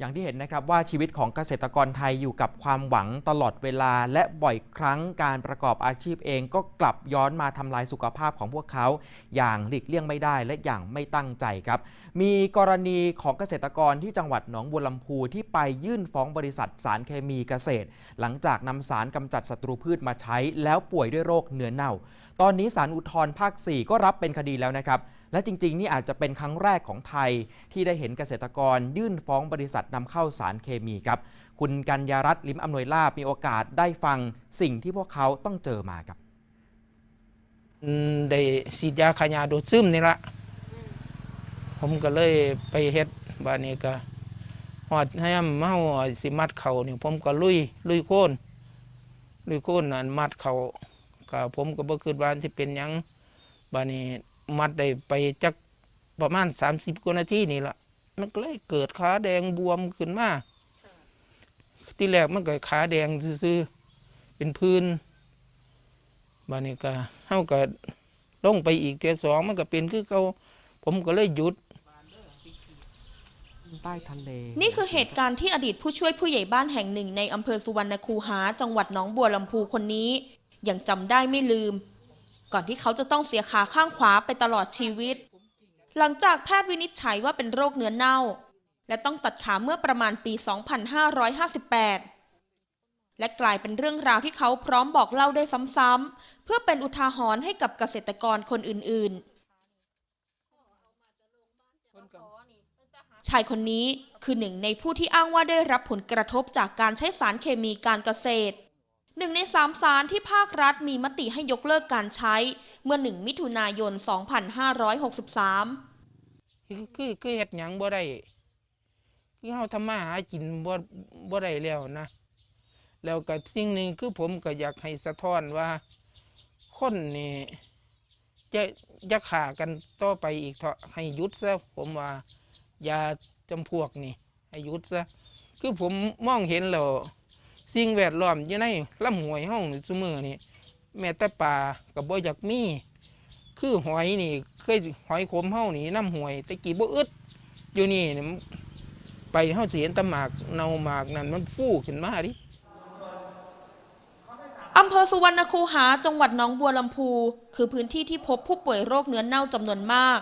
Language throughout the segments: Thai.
อย่างที่เห็นนะครับว่าชีวิตของเกษตรกรไทยอยู่กับความหวังตลอดเวลา และบ่อยครั้งการประกอบอาชีพเองก็กลับย้อนมาทำลายสุขภาพของพวกเขา อย่างหลีกเลี่ยงไม่ได้และอย่างไม่ตั้งใจครับ มีกรณีของเกษตรกรที่จังหวัดหนองบัวลำพูที่ไปยื่นฟ้องบริษัทสารเคมีเกษตร หลังจากนำสารกำจัดศัตรูพืชมาใช้ แล้วป่วยด้วยโรคเนื้อเน่า ตอนนี้สารอุทธรภาค 4 ก็รับเป็นคดีแล้วนะครับ และจริง ๆ นี่อาจจะเป็นครั้งแรกของไทยที่ได้เห็นเกษตรกรยื่นฟ้องบริษัทนำเข้าสารเคมีครับ คุณกัญญารัตน์ลิมอำนวยลาบมีโอกาสได้ฟังสิ่งที่พวกเขาต้องเจอมาครับได้ฉีดยาขายาดูดซึมนี่ละผมก็เลยไปเฮ็ดบานนี้ก็หอดให้เมาสิมัดเขานี่ผมก็ลุยลุยโค่นลุยโค่นนั่นมัดเขาก็ผมก็บ่คิดว่าสิเป็นหยังบานนี้ มัดได้ไปจักประมาณ30กว่านาทีนี่ละมันก็เลยเกิดขาแดงบวมขึ้นมาที่แรกมันก็ขาแดงซื่อๆเป็นพื้นบานนี้ก็เฮาก็ลงไปอีกเทียสองมันก็เป็นคือเขาผมก็เลยหยุดใต้ทะเลนี่คือเหตุการณ์ที่อดีตผู้ช่วยผู้ใหญ่บ้านแห่งหนึ่งในอำเภอสุวรรณคูหา จังหวัดหนองบัวลำพูคนนี้ ยังจำได้ไม่ลืม ก่อนที่เขาจะต้องเสียขาข้างขวาไปตลอดชีวิต หลังจากแพทย์วินิจฉัยว่าเป็นโรคเนื้อเน่า และต้องตัดขาเมื่อประมาณปี 2558 และกลายเป็นเรื่องราวที่เขาพร้อมบอกเล่าได้ซ้ำๆเพื่อเป็นอุทาหรณ์ให้กับเกษตรกรคนอื่นๆ ชายคนนี้คือหนึ่งในผู้ที่อ้างว่าได้รับผลกระทบจากการใช้สารเคมีการเกษตร หนึ่งในสามสารที่ภาครัฐมีมติให้ยกเลิกการใช้ เมื่อหนึ่งมิถุนายน 2563 คือคือคือเฮ็ดหยังบ่ได้คือเฮาทำมาหากินบ่บ่ได้แล้วนะ แล้วก็สิ่งหนึ่งคือผมก็อยากให้สะท้อนว่าคนนี่จะจะฆ่ากันต่อไปอีกเถอะให้หยุดซะผมว่า อย่าจำพวกนี่ให้หยุดซะคือผมมองเห็นแล้ว สิ่งแวดล้อมอยู่ในลำห้วยห้องซุมือนี่แม้แต่ปลาก็บ่อยากมี คือหอยนี่ เคยหอยขมเฮานี่น้ำหวยแต่กี้บ่อึดอยู่นี่นี่ไปเฮาสิเห็นตะหมากเนาหมากนั่นมันฟูขึ้นมาดิอำเภอสุวรรณคูหาจังหวัดหนองบัวลำพู คือพื้นที่ที่พบผู้ป่วยโรคเนื้อเน่าจำนวนมาก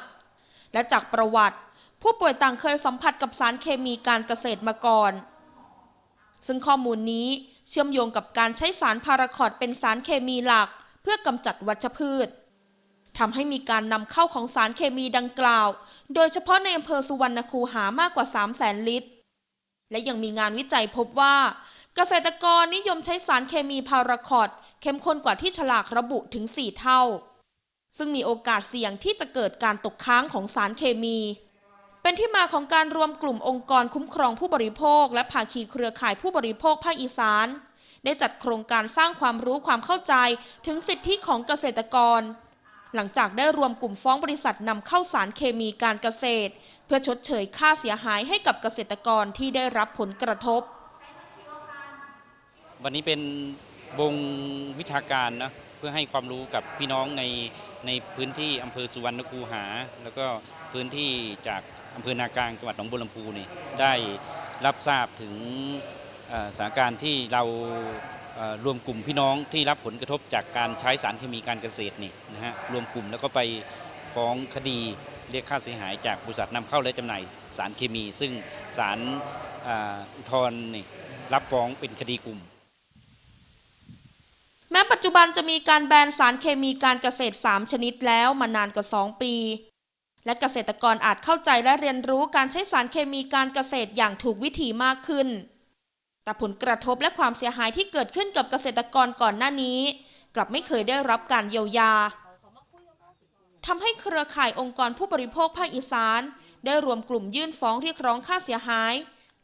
และจากประวัติ ผู้ป่วยต่างเคยสัมผัสกับสารเคมีการเกษตรมาก่อน ซึ่งข้อมูลนี้เชื่อมโยงกับการใช้สารพาราคอดเป็นสารเคมีหลัก เพื่อกำจัดวัชพืชทำให้มีการนำเข้าของสารเคมีดังกล่าว โดยเฉพาะในอำเภอสุวรรณคูหามากกว่า 3 0 0แสนลิตร และยังมีงานวิจัยพบว่า เกษตรกรนิยมใช้สารเคมีพาราคอดเข้มข้นกว่าที่ฉลากระบุถึง 4 เท่า ซึ่งมีโอกาสเสี่ยงที่จะเกิดการตกค้างของสารเคมี เป็นที่มาของการรวมกลุ่มองค์กรคุ้มครองผู้บริโภค และภาคีเครือข่ายผู้บริโภคภาคอีสาน ได้จัดโครงการสร้างความรู้ความเข้าใจถึงสิทธิของเกษตรกร หลังจากได้รวมกลุ่มฟ้องบริษัทนำเข้าสารเคมีการเกษตร เพื่อชดเชยค่าเสียหายให้กับเกษตรกรที่ได้รับผลกระทบ วันนี้เป็นวงวิชาการนะเพื่อให้ความรู้กับพี่น้องใน ในพื้นที่อำเภอสุวรรณคูหา แล้วก็พื้นที่จากอำเภอนากลางจังหวัดหนองบัวลำพูนี่ได้รับทราบถึงสถานการณ์ที่เรารวมกลุ่มพี่น้องที่รับผลกระทบจากการใช้สารเคมีการเกษตรนี่นะฮะรวมกลุ่มแล้วก็ไปฟ้องคดีเรียกค่าเสียหายจากบริษัทนำเข้าและจำหน่ายสารเคมี ซึ่งศาลเอ่ออุทธรณ์นี่รับฟ้องเป็นคดีกลุ่ม ม้ปัจจุบันจะมีการแบนสารเคมีการเกษตร 3 ชนิดแล้วมานานกว่า 2 ปี และเกษตรกรอาจเข้าใจและเรียนรู้การใช้สารเคมีการเกษตรอย่างถูกวิธีมากขึ้น แต่ผลกระทบและความเสียหายที่เกิดขึ้นกับเกษตรกรก่อนหน้านี้ กลับไม่เคยได้รับการเยียวยาทำให้เครือข่ายองค์กรผู้บริโภคภาคอีสาน ได้รวมกลุ่มยื่นฟ้องเรียกร้องค่าเสียหาย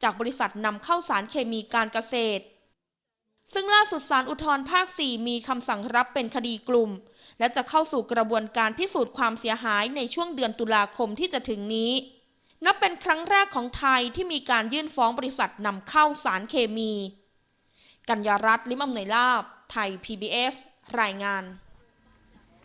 จากบริษัทนำเข้าสารเคมีการเกษตร ซึ่งล่าสุดศาลอุทธรภาค 4 มีคำสั่งรับเป็นคดีกลุ่ม และจะเข้าสู่กระบวนการพิสูจน์ความเสียหายในช่วงเดือนตุลาคมที่จะถึงนี้ นับเป็นครั้งแรกของไทยที่มีการยื่นฟ้องบริษัทนำเข้าสารเคมี กัญญารัตน์ลิมอำนวยลาบ ไทย PBS รายงาน